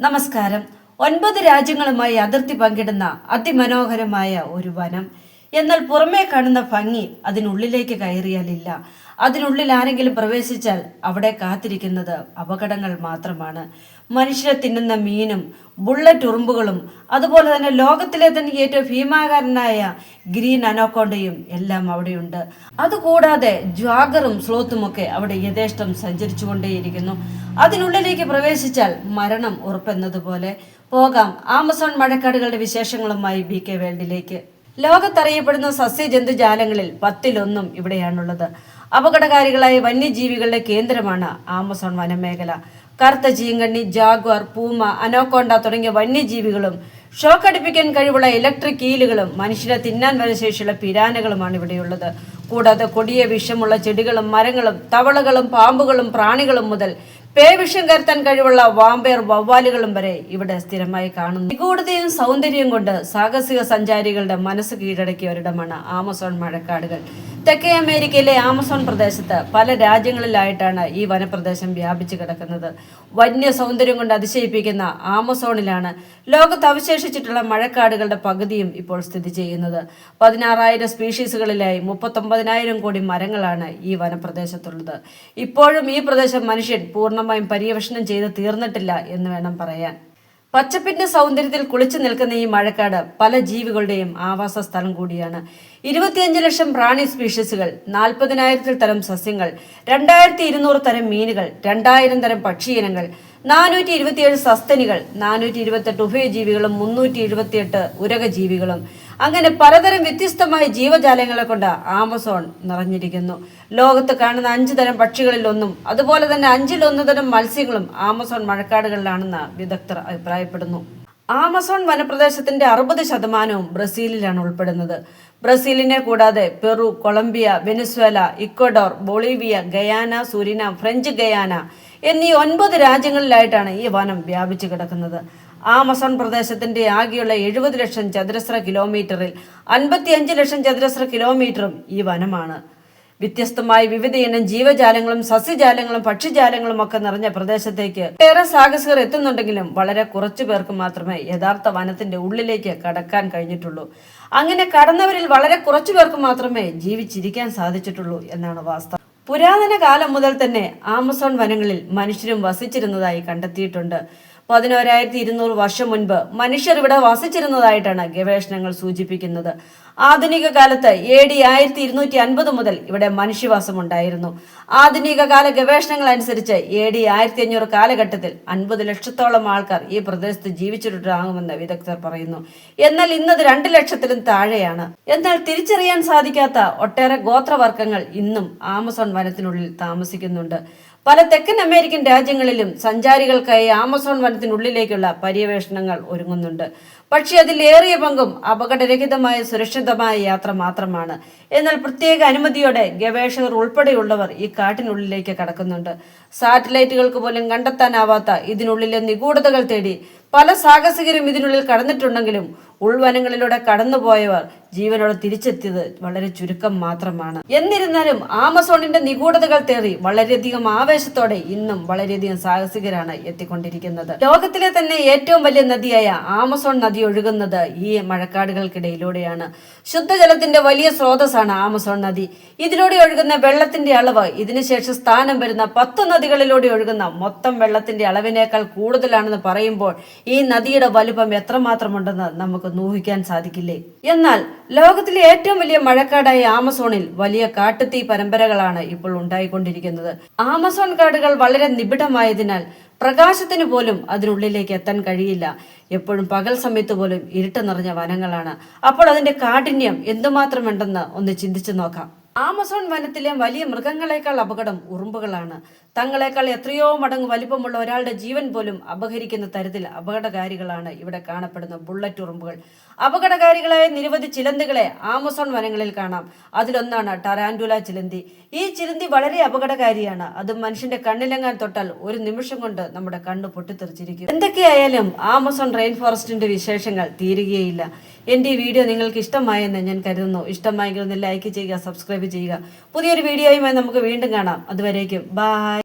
നമസ്കാരം. ഒൻപത് രാജ്യങ്ങളുമായി അതിർത്തി പങ്കിടുന്ന അതിമനോഹരമായ ഒരു വനം. എന്നാൽ പുറമേ കാണുന്ന ഭംഗി അതിനുള്ളിലേക്ക് കയറിയാലില്ല. അതിനുള്ളിൽ ആരെങ്കിലും പ്രവേശിച്ചാൽ അവിടെ കാത്തിരിക്കുന്നത് അപകടങ്ങൾ മാത്രമാണ്. മനുഷ്യരെ തിന്നുന്ന മീനും ബുള്ളറ്റ് ഉറുമ്പുകളും അതുപോലെ തന്നെ ലോകത്തിലെ തന്നെ ഏറ്റവും ഭീമാകാരനായ ഗ്രീൻ അനോക്കോണ്ടയും എല്ലാം അവിടെയുണ്ട്. അതുകൂടാതെ ജ്വാഗറും സ്ലോത്തും ഒക്കെ അവിടെ യഥേഷ്ടം സഞ്ചരിച്ചുകൊണ്ടേയിരിക്കുന്നു. അതിനുള്ളിലേക്ക് പ്രവേശിച്ചാൽ മരണം ഉറപ്പെന്നതുപോലെ. പോകാം ആമസോൺ മഴക്കാടുകളുടെ വിശേഷങ്ങളുമായി ബി കെ വേൾഡിലേക്ക്. ലോകത്തറിയപ്പെടുന്ന സസ്യജന്തുജാലങ്ങളിൽ പത്തിലൊന്നും ഇവിടെയാണുള്ളത്. അപകടകാരികളായ വന്യജീവികളുടെ കേന്ദ്രമാണ് ആമസോൺ വനമേഖല. കറുത്ത ചീങ്കണ്ണി ജാഗ്വാർ പൂമ അനോക്കോണ്ട തുടങ്ങിയ വന്യജീവികളും ഷോക്ക് ഷോക്കടിപ്പിക്കാൻ കഴിവുള്ള ഇലക്ട്രിക് കീലുകളും മനുഷ്യരെ തിന്നാൻ വരെ ശേഷിയുള്ള പിരാനകളുമാണ് ഇവിടെയുള്ളത്. കൂടാതെ കൊടിയ വിഷമുള്ള ചെടികളും മരങ്ങളും തവളകളും പാമ്പുകളും പ്രാണികളും മുതൽ പേവിഷം കരുത്താൻ കഴിവുള്ള വാമ്പയർ വവ്വാലുകളും വരെ ഇവിടെ സ്ഥിരമായി കാണുന്നു. നിഗൂഢതയും സൗന്ദര്യം കൊണ്ട് സാഹസിക സഞ്ചാരികളുടെ മനസ്സ് കീഴടക്കിയ ഒരിടമാണ് ആമസോൺ മഴക്കാടുകൾ. തെക്കേ അമേരിക്കയിലെ ആമസോൺ പ്രദേശത്ത് പല രാജ്യങ്ങളിലായിട്ടാണ് ഈ വനപ്രദേശം വ്യാപിച്ചു കിടക്കുന്നത്. വന്യ സൗന്ദര്യം കൊണ്ട് അതിശയിപ്പിക്കുന്ന ആമസോണിലാണ് ലോകത്ത് അവശേഷിച്ചിട്ടുള്ള മഴക്കാടുകളുടെ പകുതിയും ഇപ്പോൾ സ്ഥിതി ചെയ്യുന്നത്. പതിനാറായിരം സ്പീഷീസുകളിലായി മുപ്പത്തൊമ്പതിനായിരം കോടി മരങ്ങളാണ് ഈ വനപ്രദേശത്തുള്ളത്. ഇപ്പോഴും ഈ പ്രദേശം മനുഷ്യൻ പൂർണമായും പര്യവേഷണം ചെയ്ത് തീർന്നിട്ടില്ല എന്ന് വേണം പറയാൻ. പച്ചപ്പിന്റെ സൗന്ദര്യത്തിൽ കുളിച്ചു നിൽക്കുന്ന ഈ മഴക്കാട് പല ജീവികളുടെയും ആവാസ സ്ഥലം കൂടിയാണ്. ഇരുപത്തിയഞ്ച് ലക്ഷം പ്രാണി സ്പീഷീസുകൾ നാൽപ്പതിനായിരത്തിൽ തരം സസ്യങ്ങൾ രണ്ടായിരത്തി ഇരുന്നൂറ് തരം മീനുകൾ രണ്ടായിരം തരം പക്ഷിയിനങ്ങൾ നാനൂറ്റി ഇരുപത്തിയേഴ് സസ്തനികൾ നാനൂറ്റി ഇരുപത്തെട്ട് ഉഭയജീവികളും മുന്നൂറ്റി എഴുപത്തിയെട്ട് ഉരകജീവികളും. അങ്ങനെ പലതരം വ്യത്യസ്തമായ ജീവജാലങ്ങളെ കൊണ്ട് ആമസോൺ നിറഞ്ഞിരിക്കുന്നു. ലോകത്ത് കാണുന്ന അഞ്ച് തരം പക്ഷികളിൽ ഒന്നും അതുപോലെ തന്നെ അഞ്ചിലൊന്നു തരം മത്സ്യങ്ങളും ആമസോൺ മഴക്കാടുകളിലാണെന്ന് വിദഗ്ധർ അഭിപ്രായപ്പെടുന്നു. ആമസോൺ വനപ്രദേശത്തിന്റെ അറുപത് ശതമാനവും ബ്രസീലിലാണ് ഉൾപ്പെടുന്നത്. ബ്രസീലിനെ കൂടാതെ Peru Colombia Venezuela Ecuador Bolivia Guyana Suriname French Guiana എന്നീ ഒൻപത് രാജ്യങ്ങളിലായിട്ടാണ് ഈ വനം വ്യാപിച്ചു കിടക്കുന്നത്. ആമസോൺ പ്രദേശത്തിന്റെ ആകെയുള്ള എഴുപത് ലക്ഷം ചതുരശ്ര കിലോമീറ്ററിൽ അൻപത്തിയഞ്ച് ലക്ഷം ചതുരശ്ര കിലോമീറ്ററും ഈ വനമാണ്. വ്യത്യസ്തമായ വിവിധയിനം ജീവജാലങ്ങളും സസ്യജാലങ്ങളും പക്ഷിജാലങ്ങളും ഒക്കെ നിറഞ്ഞ പ്രദേശത്തേക്ക് ഏറെ സാഹസികർ എത്തുന്നുണ്ടെങ്കിലും വളരെ കുറച്ചു പേർക്ക് മാത്രമേ യഥാർത്ഥ വനത്തിന്റെ ഉള്ളിലേക്ക് കടക്കാൻ കഴിഞ്ഞിട്ടുള്ളൂ. അങ്ങനെ കടന്നവരിൽ വളരെ കുറച്ചു പേർക്ക് മാത്രമേ ജീവിച്ചിരിക്കാൻ സാധിച്ചിട്ടുള്ളൂ എന്നാണ് വാസ്തവം. പുരാതന കാലം മുതൽ തന്നെ ആമസോൺ വനങ്ങളിൽ മനുഷ്യരും വസിച്ചിരുന്നതായി കണ്ടെത്തിയിട്ടുണ്ട്. പതിനോരായിരത്തി ഇരുന്നൂറ് വർഷം മുൻപ് മനുഷ്യർ ഇവിടെ വസിച്ചിരുന്നതായിട്ടാണ് ഗവേഷണങ്ങൾ സൂചിപ്പിക്കുന്നത്. ആധുനിക കാലത്ത് എ ഡി ആയിരത്തി ഇരുന്നൂറ്റി അൻപത് മുതൽ ഇവിടെ മനുഷ്യവാസം ഉണ്ടായിരുന്നു ആധുനിക കാല ഗവേഷണങ്ങൾ അനുസരിച്ച് എ ഡി ആയിരത്തി അഞ്ഞൂറ് കാലഘട്ടത്തിൽ അൻപത് ലക്ഷത്തോളം ആൾക്കാർ ഈ പ്രദേശത്ത് ജീവിച്ചിട്ടുണ്ടാകുമെന്ന് വിദഗ്ധർ പറയുന്നു. എന്നാൽ ഇന്നത് രണ്ട് ലക്ഷത്തിലും താഴെയാണ്. എന്നാൽ തിരിച്ചറിയാൻ സാധിക്കാത്ത ഒട്ടേറെ ഗോത്രവർഗങ്ങൾ ഇന്നും ആമസോൺ വനത്തിനുള്ളിൽ താമസിക്കുന്നുണ്ട്. പല തെക്കൻ അമേരിക്കൻ രാജ്യങ്ങളിലും സഞ്ചാരികൾക്കായി ആമസോൺ വനത്തിനുള്ളിലേക്കുള്ള പര്യവേഷണങ്ങൾ ഒരുങ്ങുന്നുണ്ട്. പക്ഷേ അതിലേറിയ പങ്കും അപകടരഹിതമായ സുരക്ഷിതമായ യാത്ര മാത്രമാണ്. എന്നാൽ പ്രത്യേക അനുമതിയോടെ ഗവേഷകർ ഉൾപ്പെടെയുള്ളവർ ഈ കാട്ടിനുള്ളിലേക്ക് കടക്കുന്നുണ്ട്. സാറ്റലൈറ്റുകൾക്ക് പോലും കണ്ടെത്താനാവാത്ത ഇതിനുള്ളിലെ നിഗൂഢതകൾ തേടി പല സാഹസികരും ഇതിനുള്ളിൽ കടന്നിട്ടുണ്ടെങ്കിലും ഉൾവനങ്ങളിലൂടെ കടന്നുപോയവർ ജീവനോടെ തിരിച്ചെത്തിയത് വളരെ ചുരുക്കം മാത്രമാണ്. എന്നിരുന്നാലും ആമസോണിന്റെ നിഗൂഢതകൾ തേറി വളരെയധികം ആവേശത്തോടെ ഇന്നും വളരെയധികം സാഹസികരാണ് എത്തിക്കൊണ്ടിരിക്കുന്നത്. ലോകത്തിലെ തന്നെ ഏറ്റവും വലിയ നദിയായ ആമസോൺ നദി ഒഴുകുന്നത് ഈ മഴക്കാടുകൾക്കിടയിലൂടെയാണ്. ശുദ്ധജലത്തിന്റെ വലിയ സ്രോതസ്സാണ് ആമസോൺ നദി. ഇതിലൂടെ ഒഴുകുന്ന വെള്ളത്തിന്റെ അളവ് ഇതിനുശേഷം സ്ഥാനം വരുന്ന പത്ത് നദികളിലൂടെ ഒഴുകുന്ന മൊത്തം വെള്ളത്തിന്റെ അളവിനേക്കാൾ കൂടുതലാണെന്ന് പറയുമ്പോൾ ഈ നദിയുടെ വലുപ്പം എത്രമാത്രമുണ്ടെന്ന് നമുക്ക് ഊഹിക്കാൻ സാധിക്കില്ലേ? എന്നാൽ ലോകത്തിലെ ഏറ്റവും വലിയ മഴക്കാടായ ആമസോണിൽ വലിയ കാട്ടുതീ പരമ്പരകളാണ് ഇപ്പോൾ ഉണ്ടായിക്കൊണ്ടിരിക്കുന്നത്. ആമസോൺ കാടുകൾ വളരെ നിബിഡമായതിനാൽ പ്രകാശത്തിന് പോലും അതിനുള്ളിലേക്ക് എത്താൻ കഴിയില്ല. എപ്പോഴും പകൽ സമയത്ത് പോലും ഇരുട്ട് നിറഞ്ഞ വനങ്ങളാണ്. അപ്പോൾ അതിന്റെ കാഠിന്യം എന്തുമാത്രമുണ്ടെന്ന് ഒന്ന് ചിന്തിച്ചു നോക്കാം. ആമസോൺ വനത്തിലെ വലിയ മൃഗങ്ങളെക്കാൾ അപകടം ഉറുമ്പുകളാണ്. തങ്ങളെക്കാൾ എത്രയോ മടങ്ങ് വലിപ്പമുള്ള ഒരാളുടെ ജീവൻ പോലും അപഹരിക്കുന്ന തരത്തിൽ അപകടകാരികളാണ് ഇവിടെ കാണപ്പെടുന്ന ബുള്ളറ്റ് ഉറുമ്പുകൾ. അപകടകാരികളായ നിരവധി ചിലന്തികളെ ആമസോൺ വനങ്ങളിൽ കാണാം. അതിലൊന്നാണ് ടറാൻഡുല ചിലന്തി. ഈ ചിലന്തി വളരെ അപകടകാരിയാണ്. അത് മനുഷ്യന്റെ കണ്ണിലെങ്ങാൻ തൊട്ടാൽ ഒരു നിമിഷം കൊണ്ട് നമ്മുടെ കണ്ണ് പൊട്ടിത്തെറിച്ചിരിക്കും. എന്തൊക്കെയായാലും ആമസോൺ റെയിൻ ഫോറസ്റ്റിന്റെ വിശേഷങ്ങൾ തീരുകയില്ല. എന്റെ ഈ വീഡിയോ നിങ്ങൾക്ക് ഇഷ്ടമായെന്ന് ഞാൻ കരുതുന്നു. ഇഷ്ടമായെങ്കിൽ ഒന്ന് ലൈക്ക് ചെയ്യുക സബ്സ്ക്രൈബ് ചെയ്യുക. പുതിയൊരു വീഡിയോയുമായി നമുക്ക് വീണ്ടും കാണാം. അതുവരേക്കും ബായ്